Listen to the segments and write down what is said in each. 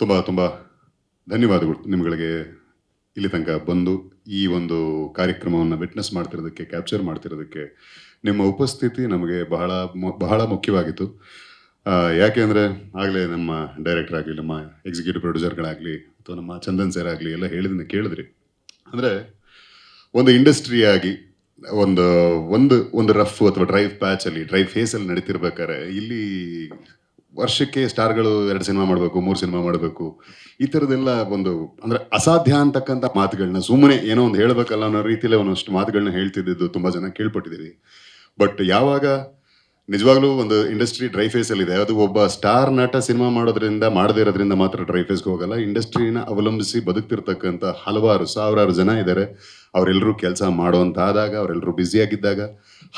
ತುಂಬ ತುಂಬ ಧನ್ಯವಾದಗಳು ನಿಮ್ಗಳಿಗೆ. ಇಲ್ಲಿ ತನಕ ಬಂದು ಈ ಒಂದು ಕಾರ್ಯಕ್ರಮವನ್ನು ವಿಟ್ನೆಸ್ ಮಾಡ್ತಿರೋದಕ್ಕೆ ಕ್ಯಾಪ್ಚರ್ ಮಾಡ್ತಿರೋದಕ್ಕೆ ನಿಮ್ಮ ಉಪಸ್ಥಿತಿ ನಮಗೆ ಬಹಳ ಬಹಳ ಮುಖ್ಯವಾಗಿತ್ತು. ಯಾಕೆ ಅಂದರೆ ಆಗಲೇ ನಮ್ಮ ಡೈರೆಕ್ಟರ್ ಆಗಲಿ, ನಮ್ಮ ಎಕ್ಸಿಕ್ಯೂಟಿವ್ ಪ್ರೊಡ್ಯೂಸರ್ಗಳಾಗಲಿ ಅಥವಾ ನಮ್ಮ ಚಂದನ್ ಸರ್ ಆಗಲಿ ಎಲ್ಲ ಹೇಳಿದನ್ನ ಕೇಳಿದ್ರಿ. ಅಂದರೆ ಒಂದು ಇಂಡಸ್ಟ್ರಿಯಾಗಿ ಒಂದು ಒಂದು ಒಂದು ರಫ್ ಅಥವಾ ಡ್ರೈವ್ ಪ್ಯಾಚಲ್ಲಿ ಡ್ರೈವ್ ಫೇಸಲ್ಲಿ ನಡೀತಿರ್ಬೇಕಾದ್ರೆ ಇಲ್ಲಿ ವರ್ಷಕ್ಕೆ ಸ್ಟಾರ್ಗಳು ಎರಡು ಸಿನಿಮಾ ಮಾಡಬೇಕು, ಮೂರು ಸಿನಿಮಾ ಮಾಡಬೇಕು. ಈ ಥರದ್ದೆಲ್ಲ ಒಂದು ಅಂದರೆ ಅಸಾಧ್ಯ ಅಂತಕ್ಕಂಥ ಮಾತುಗಳನ್ನ ಸುಮ್ಮನೆ ಏನೋ ಒಂದು ಹೇಳಬೇಕಲ್ಲ ಅನ್ನೋ ರೀತಿಯಲ್ಲೇ ಒಂದಷ್ಟು ಮಾತುಗಳನ್ನ ಹೇಳ್ತಿದ್ದಿದ್ದು ತುಂಬ ಜನ ಕೇಳ್ಪಟ್ಟಿದ್ದೀವಿ ಬಟ್ ಯಾವಾಗ ನಿಜವಾಗ್ಲೂ ಒಂದು ಇಂಡಸ್ಟ್ರಿ ಡ್ರೈ ಫೇಸ್ ಅಲ್ಲಿ ಇದೆ ಅದು ಒಬ್ಬ ಸ್ಟಾರ್ ನಟ ಸಿನಿಮಾ ಮಾಡೋದ್ರಿಂದ, ಮಾಡದೇ ಇರೋದ್ರಿಂದ ಮಾತ್ರ ಡ್ರೈ ಫೇಸ್ಗೆ ಹೋಗಲ್ಲ. ಇಂಡಸ್ಟ್ರಿನ ಅವಲಂಬಿಸಿ ಬದುಕ್ತಿರ್ತಕ್ಕಂಥ ಹಲವಾರು ಸಾವಿರಾರು ಜನ ಇದ್ದಾರೆ ಅವರೆಲ್ಲರೂ ಕೆಲಸ ಆದಾಗ ಅವರೆಲ್ಲರೂ ಬ್ಯುಸಿಯಾಗಿದ್ದಾಗ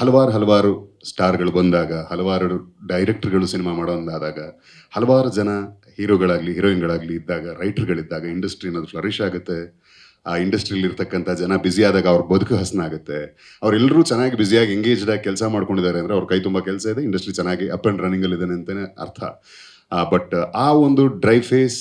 ಹಲವಾರು ಹಲವಾರು ಸ್ಟಾರ್ಗಳು ಬಂದಾಗ, ಹಲವಾರು ಡೈರೆಕ್ಟರ್ಗಳು ಸಿನಿಮಾ ಮಾಡೋದಾದಾಗ ಹಲವಾರು ಜನ ಹೀರೋಗಳಾಗಲಿ ಹೀರೋಯಿನ್ಗಳಾಗಲಿ ಇದ್ದಾಗ ರೈಟರ್ಗಳಿದ್ದಾಗ ಇಂಡಸ್ಟ್ರಿ ಅನ್ನೋದು ಫ್ಲರಿಶ್ ಆಗುತ್ತೆ. ಆ ಇಂಡಸ್ಟ್ರಿಯಲ್ಲಿ ಇರ್ತಕ್ಕಂಥ ಜನ ಬ್ಯುಸಿ ಆದಾಗ ಅವ್ರ ಬದುಕು ಹಸನ ಆಗುತ್ತೆ. ಅವರೆಲ್ಲರೂ ಚೆನ್ನಾಗಿ ಬ್ಯುಸಿಯಾಗಿ ಎಂಗೇಜ್ಡ್ ಆಗಿ ಕೆಲಸ ಮಾಡ್ಕೊಂಡಿದ್ದಾರೆ ಅಂದರೆ ಅವ್ರ ಕೈ ತುಂಬ ಕೆಲಸ ಇದೆ ಇಂಡಸ್ಟ್ರಿ ಚೆನ್ನಾಗಿ ಅಪ್ ಆ್ಯಂಡ್ ಇದ್ದಾನೆ ಅಂತಲೇ ಅರ್ಥ. ಬಟ್ ಆ ಒಂದು ಡ್ರೈ ಫೇಸ್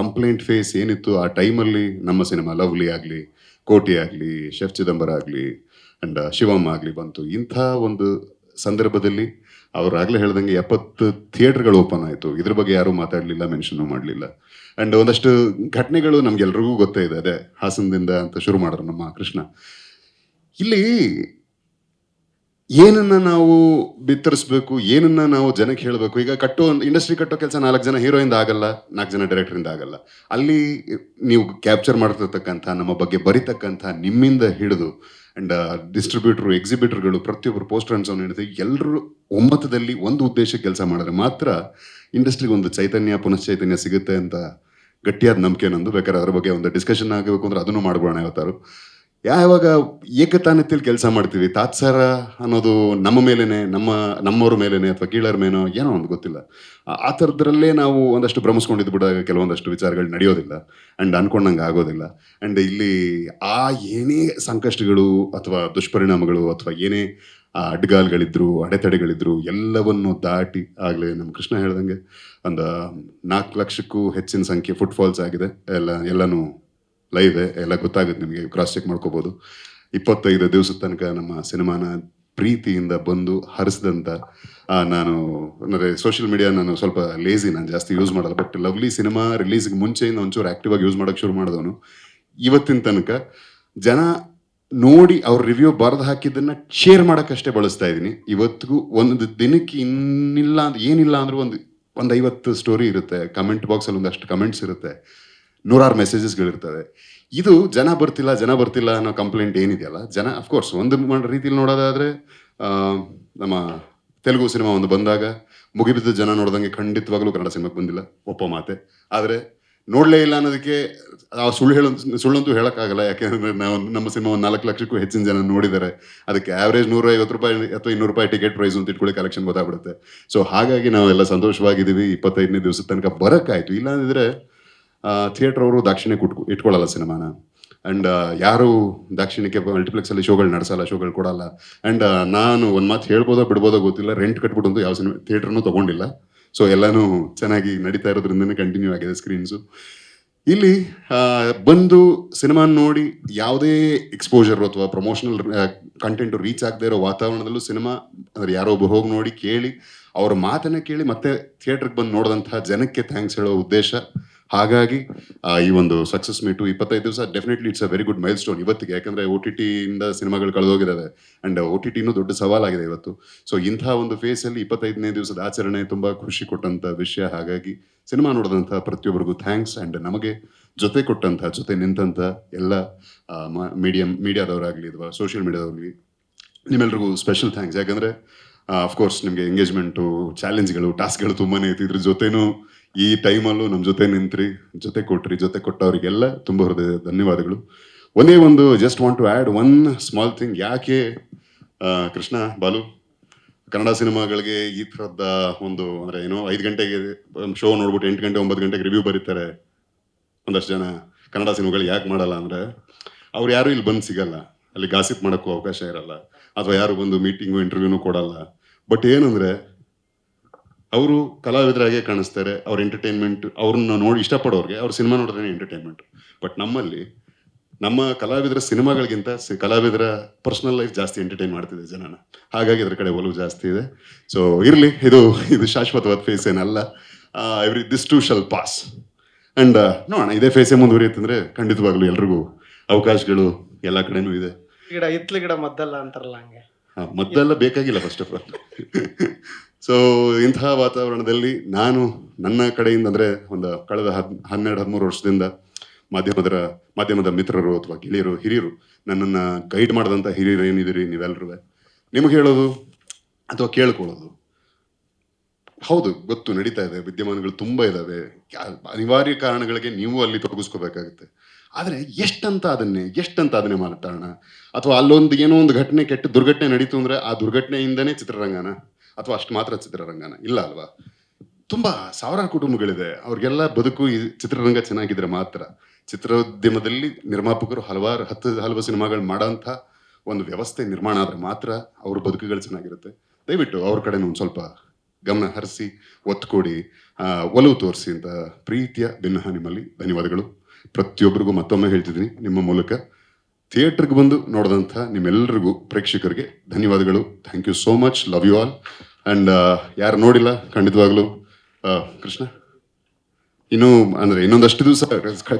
ಕಂಪ್ಲೇಂಟ್ ಫೇಸ್ ಏನಿತ್ತು, ಆ ಟೈಮಲ್ಲಿ ನಮ್ಮ ಸಿನಿಮಾ ಲವ್ಲಿ ಆಗಲಿ ಕೋಟಿ ಆಗಲಿ ಶೆಫ್ ಚಿದಂಬರ ಆಗಲಿ ಆ್ಯಂಡ್ ಶಿವಮ್ಮ ಆಗಲಿ ಬಂತು. ಇಂಥ ಒಂದು ಸಂದರ್ಭದಲ್ಲಿ ಅವ್ರು ಆಗ್ಲೇ ಹೇಳ್ದಂಗೆ ಎಪ್ಪತ್ತು ಥಿಯೇಟರ್ಗಳು ಓಪನ್ ಆಯಿತು. ಇದ್ರ ಬಗ್ಗೆ ಯಾರೂ ಮಾತಾಡಲಿಲ್ಲ ಮೆನ್ಷನ್ ಮಾಡಲಿಲ್ಲ. ಅಂಡ್ ಒಂದಷ್ಟು ಘಟನೆಗಳು ನಮ್ಗೆಲ್ರಿಗೂ ಗೊತ್ತೇ ಇದೆ. ಅದೇ ಹಾಸನದಿಂದ ಅಂತ ಶುರು ಮಾಡಿದ್ರು ನಮ್ಮ ಕೃಷ್ಣ. ಇಲ್ಲಿ ಏನನ್ನ ನಾವು ಬಿತ್ತರಿಸ್ಬೇಕು, ಏನನ್ನ ನಾವು ಜನಕ್ಕೆ ಹೇಳಬೇಕು? ಈಗ ಕಟ್ಟೋ, ಇಂಡಸ್ಟ್ರಿ ಕಟ್ಟೋ ಕೆಲಸ ನಾಲ್ಕು ಜನ ಹೀರೋಯಿಂದ ಆಗಲ್ಲ, ನಾಲ್ಕು ಜನ ಡೈರೆಕ್ಟ್ರಿಂದ ಆಗಲ್ಲ. ಅಲ್ಲಿ ನೀವು ಕ್ಯಾಪ್ಚರ್ ಮಾಡ್ತಿರ್ತಕ್ಕಂಥ, ನಮ್ಮ ಬಗ್ಗೆ ಬರಿತಕ್ಕಂಥ, ನಿಮ್ಮಿಂದ ಹಿಡಿದು ಅಂಡ್ ಡಿಸ್ಟ್ರಿಬ್ಯೂಟರ್ ಎಕ್ಸಿಬಿಟರ್ಗಳು ಪ್ರತಿಯೊಬ್ಬರು ಪೋಸ್ಟರ್ ಅನ್ಸೋನ್ ಹಿಡಿದು ಎಲ್ಲರೂ ಒಮ್ಮತದಲ್ಲಿ ಒಂದು ಉದ್ದೇಶಕ್ಕೆ ಕೆಲಸ ಮಾಡಿದ್ರೆ ಮಾತ್ರ ಇಂಡಸ್ಟ್ರಿಗೆ ಒಂದು ಚೈತನ್ಯ, ಪುನಶ್ಚೈತನ್ಯ ಸಿಗುತ್ತೆ ಅಂತ ಗಟ್ಟಿಯಾದ ನಂಬಿಕೆ ನಂದು. ಬೇಕಾದ್ರೆ ಅದ್ರ ಬಗ್ಗೆ ಒಂದು ಡಿಸ್ಕಷನ್ ಆಗಬೇಕು ಅಂದ್ರೆ ಅದನ್ನು ಮಾಡ್ಬೋಣ ಯಾವತ್ತಾರು ಯಾವಾಗ ಏಕತಾನತೆಯಲ್ಲಿ ಕೆಲಸ ಮಾಡ್ತೀವಿ. ತಾತ್ಸಾರ ಅನ್ನೋದು ನಮ್ಮ ಮೇಲೇನೆ, ನಮ್ಮ, ನಮ್ಮವ್ರ ಮೇಲೇನೆ ಅಥವಾ ಕೀಳರ ಮೇನೋ ಏನೋ ಒಂದು ಗೊತ್ತಿಲ್ಲ. ಆ- ಥರದ್ರಲ್ಲೇ ನಾವು ಒಂದಷ್ಟು ಭ್ರಮಿಸ್ಕೊಂಡಿದ್ದು ಬಿಡಾಗ ಕೆಲವೊಂದಷ್ಟು ವಿಚಾರಗಳು ನಡೆಯೋದಿಲ್ಲ. ಆ್ಯಂಡ್ ಅನ್ಕೊಂಡಂಗೆ ಆಗೋದಿಲ್ಲ. ಆ್ಯಂಡ್ ಇಲ್ಲಿ ಆ ಏನೇ ಸಂಕಷ್ಟಗಳು ಅಥವಾ ದುಷ್ಪರಿಣಾಮಗಳು ಅಥವಾ ಏನೇ, ಆ, ಅಡ್ಗಾಲ್ಗಳಿದ್ರು, ಅಡೆತಡೆಗಳಿದ್ರು, ಎಲ್ಲವನ್ನು ದಾಟಿ ಆಗಲೇ ನಮ್ಮ ಕೃಷ್ಣ ಹೇಳ್ದಂಗೆ ಒಂದು ನಾಲ್ಕು ಲಕ್ಷಕ್ಕೂ ಹೆಚ್ಚಿನ ಸಂಖ್ಯೆ ಫುಟ್ಫಾಲ್ಸ್ ಆಗಿದೆ. ಎಲ್ಲ, ಎಲ್ಲನೂ ಲೈವ್ ಎಲ್ಲ ಗೊತ್ತಾಗುತ್ತೆ ನಿಮಗೆ ಕ್ರಾಸ್ ಚೆಕ್ ಮಾಡ್ಕೋಬೋದು. ಇಪ್ಪತ್ತೈದು ದಿವಸದ ತನಕ ನಮ್ಮ ಸಿನಿಮಾನ ಪ್ರೀತಿಯಿಂದ ಬಂದು ಹರಿಸಿದಂಥ ನಾನು, ಅಂದರೆ ಸೋಷಿಯಲ್ ಮೀಡಿಯಾ ನಾನು ಸ್ವಲ್ಪ ಲೇಸಿ ನಾನು ಜಾಸ್ತಿ ಯೂಸ್ ಮಾಡಲ್ಲ ಬಟ್ ಲವ್ಲಿ ಸಿನಿಮಾ ರಿಲೀಸ್ಗೆ ಮುಂಚೆಯಿಂದ ಒಂಚೂರು ಆಕ್ಟಿವ್ ಆಗಿ ಯೂಸ್ ಮಾಡೋಕ್ಕೆ ಶುರು ಮಾಡಿದವನು. ಇವತ್ತಿನ ತನಕ ಜನ ನೋಡಿ ಅವ್ರ ರಿವ್ಯೂ ಬರೆದು ಹಾಕಿದ್ದನ್ನ ಶೇರ್ ಮಾಡೋಕ್ಕಷ್ಟೇ ಬಳಸ್ತಾ ಇದ್ದೀನಿ. ಇವತ್ತಿಗೂ ಒಂದು ದಿನಕ್ಕೆ ಇನ್ನಿಲ್ಲ ಅಂದ್ರೆ ಏನಿಲ್ಲ ಅಂದ್ರೆ ಒಂದು ಒಂದು ಐವತ್ತು ಸ್ಟೋರಿ ಇರುತ್ತೆ. ಕಮೆಂಟ್ ಬಾಕ್ಸಲ್ಲಿ ಒಂದಷ್ಟು ಕಮೆಂಟ್ಸ್ ಇರುತ್ತೆ. ನೂರಾರು ಮೆಸೇಜಸ್ಗಳಿರ್ತವೆ ಇದು ಜನ ಬರ್ತಿಲ್ಲ ಜನ ಬರ್ತಿಲ್ಲ ಅನ್ನೋ ಕಂಪ್ಲೇಂಟ್ ಏನಿದೆಯಲ್ಲ? ಜನ ಅಫ್ಕೋರ್ಸ್ ಒಂದು ರೀತಿಯಲ್ಲಿ ನೋಡೋದಾದರೆ ನಮ್ಮ ತೆಲುಗು ಸಿನಿಮಾ ಒಂದು ಬಂದಾಗ, ಮುಗಿಬಿದ್ದ ಜನ ನೋಡ್ದಂಗೆ ಖಂಡಿತವಾಗ್ಲೂ ಕನ್ನಡ ಸಿನಿಮಾಕ್ಕೆ ಬಂದಿಲ್ಲ, ಒಪ್ಪ ಮಾತೆ. ಆದರೆ, ನೋಡಲೇ ಇಲ್ಲ ಅನ್ನೋದಕ್ಕೆ, ಆ ಸುಳ್ಳು ಹೇಳೋ, ಸುಳ್ಳಂತೂ ಹೇಳೋಕ್ಕಾಗಲ್ಲ, ಯಾಕೆಂದರೆ ನಾವು ನಮ್ಮ ಸಿನಿಮಾ ಒಂದು ನಾಲ್ಕು ಲಕ್ಷಕ್ಕೂ ಹೆಚ್ಚಿನ ಜನ ನೋಡಿದ್ದಾರೆ. ಅದಕ್ಕೆ ಆ್ಯಾವ್ರೇಜ್ ನೂರೈವತ್ತು ರೂಪಾಯಿ ಅಥವಾ ಇನ್ನೂರು ರೂಪಾಯಿ ಟಿಕೆಟ್ ಪ್ರೈಸ್ ಅಂತ ಇಟ್ಕೊಳ್ಳಿ ಕಲೆಕ್ಷನ್ ಗೊತ್ತಾಗ್ಬಿಡುತ್ತೆ. ಸೊ ಹಾಗಾಗಿ ನಾವೆಲ್ಲ ಸಂತೋಷವಾಗಿದ್ದೀವಿ. ಇಪ್ಪತ್ತೈದನೇ ದಿವಸದ ತನಕ ಬರೋಕ್ಕಾಯಿತು. ಇಲ್ಲಾಂದಿದ್ರೆ ಥಿಯೇಟರ್ ಅವರು ದಾಕ್ಷಿಣ್ಯ ಇಟ್ಕೊಳ್ಳಲ್ಲ ಸಿನಿಮಾನ. ಅಂಡ್ ಯಾರು ದಾಕ್ಷಿಣ್ಯಕ್ಕೆ ಮಲ್ಟಿಪ್ಲೆಕ್ಸ್ ಅಲ್ಲಿ ಶೋಗಳು ನಡೆಸಲ್ಲ, ಶೋಗಳು ಕೊಡಲ್ಲ. ಅಂಡ್ ನಾನು ಒಂದು ಮಾತು ಹೇಳ್ಬೋದೋ ಬಿಡ್ಬೋದೋ ಗೊತ್ತಿಲ್ಲ ರೆಂಟ್ ಕಟ್ಬಿಟ್ಟು ಯಾವ ಸಿನಿಮಾ ಥಿಯೇಟರ್ನು ತಗೊಂಡಿಲ್ಲ. ಸೊ ಎಲ್ಲಾನು ಚೆನ್ನಾಗಿ ನಡೀತಾ ಇರೋದ್ರಿಂದನೇ ಕಂಟಿನ್ಯೂ ಆಗಿದೆ ಸ್ಕ್ರೀನ್ಸು ಇಲ್ಲಿ ಬಂದು ಸಿನಿಮಾ ನೋಡಿ ಯಾವುದೇ ಎಕ್ಸ್ಪೋಜರ್ ಅಥವಾ ಪ್ರಮೋಷನಲ್ ಕಂಟೆಂಟ್ ರೀಚ್ ಆಗದೆ ಇರೋ ವಾತಾವರಣದಲ್ಲೂ ಸಿನಿಮಾ, ಅಂದ್ರೆ ಯಾರೋ ಒಬ್ಬರು ಹೋಗಿ ನೋಡಿ ಕೇಳಿ, ಅವ್ರ ಮಾತನ್ನ ಕೇಳಿ ಮತ್ತೆ ಥಿಯೇಟರ್ಗೆ ಬಂದು ನೋಡಿದಂತಹ ಜನಕ್ಕೆ ಥ್ಯಾಂಕ್ಸ್ ಹೇಳೋ ಉದ್ದೇಶ. ಹಾಗಾಗಿ ಈ ಒಂದು ಸಕ್ಸಸ್ ಮೀಟು ಇಪ್ಪತ್ತೈದು ದಿವಸ definitely it's a very good milestone ಇವತ್ತಿಗೆ. ಯಾಕಂದರೆ ಓ ಟಿ ಟಿಯಿಂದ ಸಿನಿಮಾಗಳು ಕಳೆದೋಗಿದ್ದಾವೆ ಆ್ಯಂಡ್ ಓ ಟಿ ಟಿನೂ ದೊಡ್ಡ ಸವಾಲಾಗಿದೆ ಇವತ್ತು. ಸೊ ಇಂಥ ಒಂದು ಫೇಸಲ್ಲಿ ಇಪ್ಪತ್ತೈದನೇ ದಿವಸದ ಆಚರಣೆ ತುಂಬಾ ಖುಷಿ ಕೊಟ್ಟಂಥ ವಿಷಯ. ಹಾಗಾಗಿ, ಸಿನಿಮಾ ನೋಡಿದಂಥ ಪ್ರತಿಯೊಬ್ಬರಿಗೂ ಥ್ಯಾಂಕ್ಸ್ ಆ್ಯಂಡ್ ನಮಗೆ ಜೊತೆ ಕೊಟ್ಟಂಥ, ಜೊತೆ ನಿಂತಂಥ ಎಲ್ಲ ಮೀಡಿಯಂ ಮೀಡಿಯಾದವರಾಗಲಿ ಅಥವಾ ಸೋಷಿಯಲ್ ಮೀಡಿಯಾದವ್ರಿಗೆ ನಿಮ್ಮೆಲ್ರಿಗೂ ಸ್ಪೆಷಲ್ ಥ್ಯಾಂಕ್ಸ್ ಯಾಕಂದ್ರೆ ಅಫ್ಕೋರ್ಸ್ ನಿಮಗೆ ಎಂಗೇಜ್ಮೆಂಟು ಚಾಲೆಂಜ್ಗಳು ಟಾಸ್ಕ್ಗಳು ತುಂಬಾ ಇತ್ತು. ಇದ್ರ ಜೊತೆನೂ ಈ ಟೈಮಲ್ಲೂ ನಮ್ಮ ಜೊತೆ ನಿಂತ್ರಿ, ಜೊತೆ ಕೊಟ್ರಿ, ಜೊತೆ ಕೊಟ್ಟವರಿಗೆಲ್ಲ ತುಂಬ ಹೃದಯ ಧನ್ಯವಾದಗಳು. ಒಂದೇ ಒಂದು just want to add one small thing ಯಾಕೆ ಕೃಷ್ಣ, ಬಾಲು, ಕನ್ನಡ ಸಿನಿಮಾಗಳಿಗೆ ಈ ಥರದ ಒಂದು, ಅಂದರೆ ಏನೋ ಐದು ಗಂಟೆಗೆ ಶೋ ನೋಡ್ಬಿಟ್ಟು ಎಂಟು ಗಂಟೆ, ಒಂಬತ್ತು ಗಂಟೆಗೆ ರಿವ್ಯೂ ಬರೀತಾರೆ ಒಂದಷ್ಟು ಜನ ಕನ್ನಡ ಸಿನಿಮಾಗಳು ಯಾಕೆ ಮಾಡಲ್ಲ ಅಂದರೆ, ಅವ್ರು ಯಾರು ಇಲ್ಲಿ ಬಂದು ಸಿಗಲ್ಲ. ಅಲ್ಲಿ ಗಾಸಿಪ್ ಮಾಡೋಕ್ಕೂ ಅವಕಾಶ ಇರಲ್ಲ. ಅಥವಾ ಯಾರು ಬಂದು ಮೀಟಿಂಗು ಇಂಟರ್ವ್ಯೂನು ಕೊಡಲ್ಲ. ಬಟ್ ಏನಂದ್ರೆ ಅವರು ಕಲಾವಿದರಾಗೆ ಕಾಣಿಸ್ತಾರೆ ಅವ್ರ ಎಂಟರ್ಟೈನ್ಮೆಂಟ್ ಅವ್ರನ್ನ ನೋಡಿ ಇಷ್ಟಪಡೋರಿಗೆ ಅವ್ರ ಸಿನಿಮಾ ನೋಡಿದ್ರೆ ಎಂಟರ್ಟೈನ್ಮೆಂಟ್ ಬಟ್ ನಮ್ಮಲ್ಲಿ ನಮ್ಮ ಕಲಾವಿದರ ಸಿನಿಮಾಗಳಿಗಿಂತ ಕಲಾವಿದರ ಪರ್ಸನಲ್ ಲೈಫ್ ಜಾಸ್ತಿ ಎಂಟರ್ಟೈನ್ ಮಾಡ್ತಿದೆ ಜನನ. ಹಾಗಾಗಿ ಇದ್ರ ಕಡೆ ಒಲವು ಜಾಸ್ತಿ ಇದೆ. ಸೊ ಇರಲಿ ಇದು ಇದು ಶಾಶ್ವತವಾದ ಫೇಸ್ ಏನಲ್ಲ. Even this too shall pass and ನೋಡೋಣ ಇದೇ ಫೇಸೇ ಮುಂದುವರಿಯುತ್ತಂದ್ರೆ ಖಂಡಿತವಾಗ್ಲೂ ಎಲ್ರಿಗೂ ಅವಕಾಶಗಳು ಎಲ್ಲ ಕಡೆನೂ ಇದೆ. ಗಿಡ ಇತ್ಲು ಗಿಡ ಮದ್ದಲ್ಲ ಅಂತಾರಲ್ಲ ಹಂಗೆ. ಮದ್ದೆಲ್ಲ ಬೇಕಾಗಿಲ್ಲ ಫಸ್ಟ್ ಆಫ್ ಆಲ್ ಸೊ ಇಂತಹ ವಾತಾವರಣದಲ್ಲಿ ನಾನು ನನ್ನ ಕಡೆಯಿಂದ ಅಂದ್ರೆ ಒಂದು ಕಳೆದ ಹದ್, ಹನ್ನೆರಡು, ಹದಿಮೂರು ವರ್ಷದಿಂದ ಮಾಧ್ಯಮದ ಮಾಧ್ಯಮದ ಮಿತ್ರರು ಅಥವಾ ಗೆಳೆಯರು, ಹಿರಿಯರು ನನ್ನನ್ನು ಗೈಡ್ ಮಾಡಿದಂಥ ಹಿರಿಯರು ಏನಿದ್ದೀರಿ ನೀವೆಲ್ಲರೂ ನಿಮಗೆ ಹೇಳೋದು ಅಥವಾ ಕೇಳ್ಕೊಳ್ಳೋದು? ಹೌದು, ಗೊತ್ತು, ನಡೀತಾ ಇದೆ. ವಿದ್ಯಮಾನಗಳು ತುಂಬ ಇದ್ದಾವೆ ಅನಿವಾರ್ಯ ಕಾರಣಗಳಿಗೆ ನೀವು ಅಲ್ಲಿ ತೊಡಗಿಸ್ಕೋಬೇಕಾಗುತ್ತೆ. ಆದರೆ ಎಷ್ಟಂತ ಅದನ್ನೇ ಎಷ್ಟಂತ ಅದನ್ನೇ ಮಾತಾಡೋಣ ಅಥವಾ ಅಲ್ಲೊಂದು ಏನೋ ಒಂದು ಘಟನೆ ಕೆಟ್ಟ ದುರ್ಘಟನೆ ನಡೀತು ಅಂದ್ರೆ ಆ ದುರ್ಘಟನೆಯಿಂದನೇ ಚಿತ್ರರಂಗನ? ಅಥವಾ ಅಷ್ಟು ಮಾತ್ರ ಚಿತ್ರರಂಗನ? ಇಲ್ಲ ಅಲ್ವಾ? ತುಂಬಾ ಸಾವಿರಾರು ಕುಟುಂಬಗಳಿದೆ. ಅವ್ರಿಗೆಲ್ಲ ಬದುಕು ಈ ಚಿತ್ರರಂಗ ಚೆನ್ನಾಗಿದ್ರೆ ಮಾತ್ರ. ಚಿತ್ರೋದ್ಯಮದಲ್ಲಿ ನಿರ್ಮಾಪಕರು ಹಲವಾರು ಹತ್ತು, ಹಲವು ಸಿನಿಮಾಗಳು ಮಾಡೋಂಥ ಒಂದು ವ್ಯವಸ್ಥೆ ನಿರ್ಮಾಣ ಆದರೆ ಮಾತ್ರ ಅವ್ರ ಬದುಕುಗಳು ಚೆನ್ನಾಗಿರುತ್ತೆ. ದಯವಿಟ್ಟು ಅವ್ರ ಕಡೆ ಒಂದು ಸ್ವಲ್ಪ ಗಮನ ಹರಿಸಿ, ಒತ್ತು ಕೊಡಿ. ಒಲವು ತೋರಿಸಿ ಅಂತ ಪ್ರೀತಿಯ ಭಿನ್ನಹ ನಿಮ್ಮಲ್ಲಿ. ಧನ್ಯವಾದಗಳು. ಪ್ರತಿಯೊಬ್ಬರಿಗೂ ಮತ್ತೊಮ್ಮೆ ಹೇಳ್ತಿದ್ದೀನಿ, ನಿಮ್ಮ ಮೂಲಕ ಥಿಯೇಟ್ರಿಗೆ ಬಂದು ನೋಡಿದಂಥ ನಿಮ್ಮೆಲ್ಲರಿಗೂ ಪ್ರೇಕ್ಷಕರಿಗೆ ಧನ್ಯವಾದಗಳು. Thank you so much. Love you all. And ಯಾರು ನೋಡಿಲ್ಲ, ಖಂಡಿತವಾಗ್ಲೂ ಕೃಷ್ಣ? ಇನ್ನು, ಅಂದರೆ ಇನ್ನೊಂದಷ್ಟು ದಿವಸ,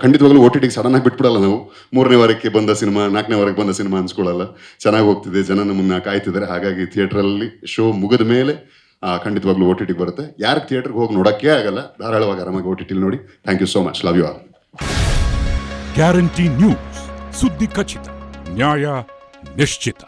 ಖಂಡಿತವಾಗ್ಲೂ ಓ ಟಿ ಟಿಗೆ ಸಡನ್ ಆಗಿ ಬಿಟ್ಬಿಡಲ್ಲ ನಾವು. ಮೂರನೇ ವಾರಕ್ಕೆ ಬಂದ ಸಿನಿಮಾ, ನಾಲ್ಕನೇ ವಾರಕ್ಕೆ ಬಂದ ಸಿನಿಮಾ ಅನ್ಸ್ಕೊಳ್ಳಲ್ಲ. ಚೆನ್ನಾಗಿ ಹೋಗ್ತಿದೆ ಜನ ನಮ್ಮನ್ನ ಕಾಯ್ತಿದ್ದಾರೆ. ಹಾಗಾಗಿ ಥಿಯೇಟ್ರಲ್ಲಿ ಶೋ ಮುಗಿದ ಮೇಲೆ ಖಂಡಿತವಾಗ್ಲೂ ಓ ಟಿ ಟಿಗೆ ಬರುತ್ತೆ. ಯಾರು ಥಿಯೇಟ್ರಿಗೆ ಹೋಗಿ ನೋಡೋಕ್ಕೆ ಆಗಲ್ಲ. ಧಾರಾಳವಾಗಿ ಆರಾಮಾಗಿ ಓ ಟಿ ಟಿಲಿ ನೋಡಿ. Thank you so much love you all guarantee news ಸುದ್ದಿ ಖಚಿತ. ನ್ಯಾಯ ನಿಶ್ಚಿತ.